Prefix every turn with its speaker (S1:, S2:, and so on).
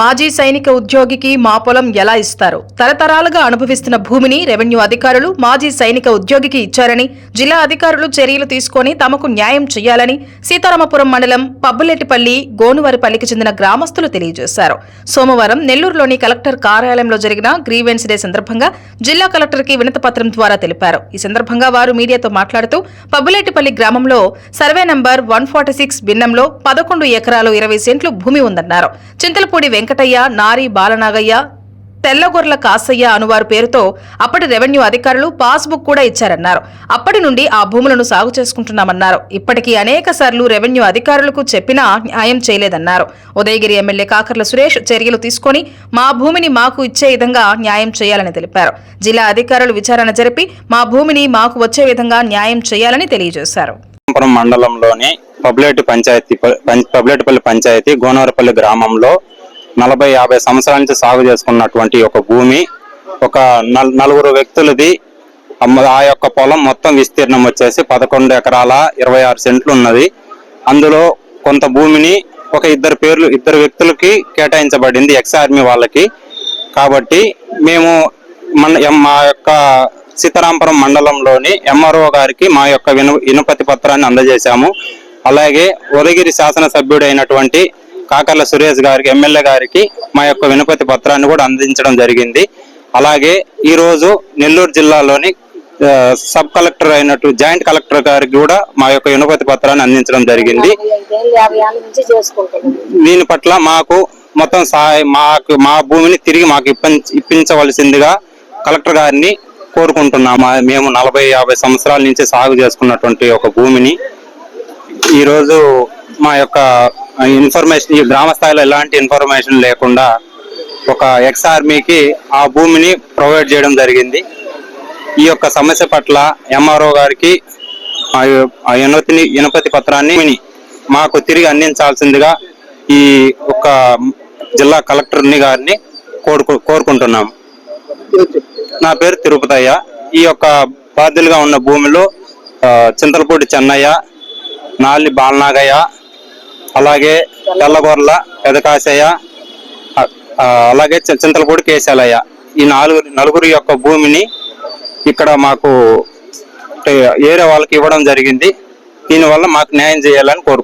S1: మాజీ సైనిక ఉద్యోగికి మా పొలం ఎలా ఇస్తారు? తరతరాలుగా అనుభవిస్తున్న భూమిని రెవెన్యూ అధికారులు మాజీ సైనిక ఉద్యోగికి ఇచ్చారని జిల్లా అధికారులు చర్యలు తీసుకొని తమకు న్యాయం చేయాలని సీతారామపురం మండలం పబ్బులెట్టిపల్లి గోనువారిపల్లికి చెందిన గ్రామస్తులు తెలియజేశారు. సోమవారం నెల్లూరులోని కలెక్టర్ కార్యాలయంలో జరిగిన గ్రీవెన్స్ డే సందర్భంగా జిల్లా కలెక్టర్కి వినతిపత్రం ద్వారా తెలిపారు. ఈ సందర్భంగా వారు మీడియాతో మాట్లాడుతూ పబ్బులేటిపల్లి గ్రామంలో survey number one forty six భిన్నంలో పదకొండు ఎకరాలు ఇరవై సెంట్లు భూమి ఉందన్నారు. చింతలపూడి వెంకటయ్య నారి బాలనాగయ్య తెల్లగొర్ల కాసయ్య అనువారు పేరుతో అప్పటి రెవెన్యూ అధికారులు పాస్బుక్ కూడా ఇచ్చారన్నారు. అప్పటి నుండి ఆ భూములను సాగు చేసుకుంటున్నామన్నారు. ఇప్పటికీ అనేక సార్లు రెవెన్యూ అధికారులకు చెప్పినా న్యాయం చేయలేదన్నారు. ఉదయగిరి ఎమ్మెల్యే కాకర్ల సురేష్ చర్యలు తీసుకొని మా భూమిని మాకు ఇచ్చే విధంగా న్యాయం చేయాలని తెలిపారు. జిల్లా అధికారులు విచారణ జరిపి మా భూమిని మాకు వచ్చే విధంగా న్యాయం చేయాలని తెలియజేశారు.
S2: మండలంలోని పంచాయతీ పబ్లేటిపల్లి పంచాయతీ గోనవరపల్లి గ్రామంలో నలభై యాభై సంవత్సరాల నుంచి సాగు చేసుకున్నటువంటి ఒక భూమి ఒక నల్- నలుగురు వ్యక్తులది. ఆ యొక్క పొలం మొత్తం విస్తీర్ణం వచ్చేసి పదకొండు ఎకరాల ఇరవై ఆరు సెంట్లు ఉన్నది. అందులో కొంత భూమిని ఒక ఇద్దరు పేర్లు ఇద్దరు వ్యక్తులకి కేటాయించబడింది ఎక్స్ ఆర్మీ వాళ్ళకి. కాబట్టి మేము మన ఎం- మా యొక్క సీతారాంపురం మండలంలోని ఎంఆర్ఓ గారికి మా యొక్క విను వినుపతి పత్రాన్ని అందజేశాము. అలాగే ఉదయగిరి శాసనసభ్యుడైనటువంటి కాకర్ల సురేష్ గారికి ఎమ్మెల్యే గారికి మా యొక్క వినుపతి పత్రాన్ని కూడా అందించడం జరిగింది. అలాగే ఈరోజు నెల్లూరు జిల్లాలోని సబ్ కలెక్టర్ అయినట్టు జాయింట్ కలెక్టర్ గారికి కూడా మా యొక్క వినపతి పత్రాన్ని అందించడం జరిగింది. దీని పట్ల మాకు మొత్తం సహాయం మాకు మా భూమిని తిరిగి మాకు ఇప్పించవలసిందిగా కలెక్టర్ గారిని కోరుకుంటున్నాము. మేము నలభై యాభై సంవత్సరాల నుంచి సాగు చేసుకున్నటువంటి ఒక భూమిని. ఈరోజు మా యొక్క ఇన్ఫర్మేషన్ ఈ గ్రామ స్థాయిలో ఎలాంటి ఇన్ఫర్మేషన్ లేకుండా ఒక ఎక్స్ ఆర్మీకి ఆ భూమిని ప్రొవైడ్ చేయడం జరిగింది. ఈ యొక్క సమస్య పట్ల ఎంఆర్ఓ గారికి ఆ యొ- ఇనుపతి పత్రాన్ని మాకు తిరిగి అందించాల్సిందిగా ఈ ఒక జిల్లా కలెక్టర్ని గారిని కోరుకు కోరుకుంటున్నాం నా పేరు తిరుపతయ్య. ఈ యొక్క బాధ్యులుగా ఉన్న భూమిలో చింతలపూడి చెన్నయ్య నాలి బాలనాగయ్య అలాగే తెల్లగొర్ల పెదకాశయ్య అలాగే చింతలపూడి కేశాలయ్య. ఈ నాలుగు నలుగురి యొక్క భూమిని ఇక్కడ మాకు ఏరే వాళ్ళకి ఇవ్వడం జరిగింది. దీనివల్ల మాకు న్యాయం చేయాలని కోరుకుంటున్నాం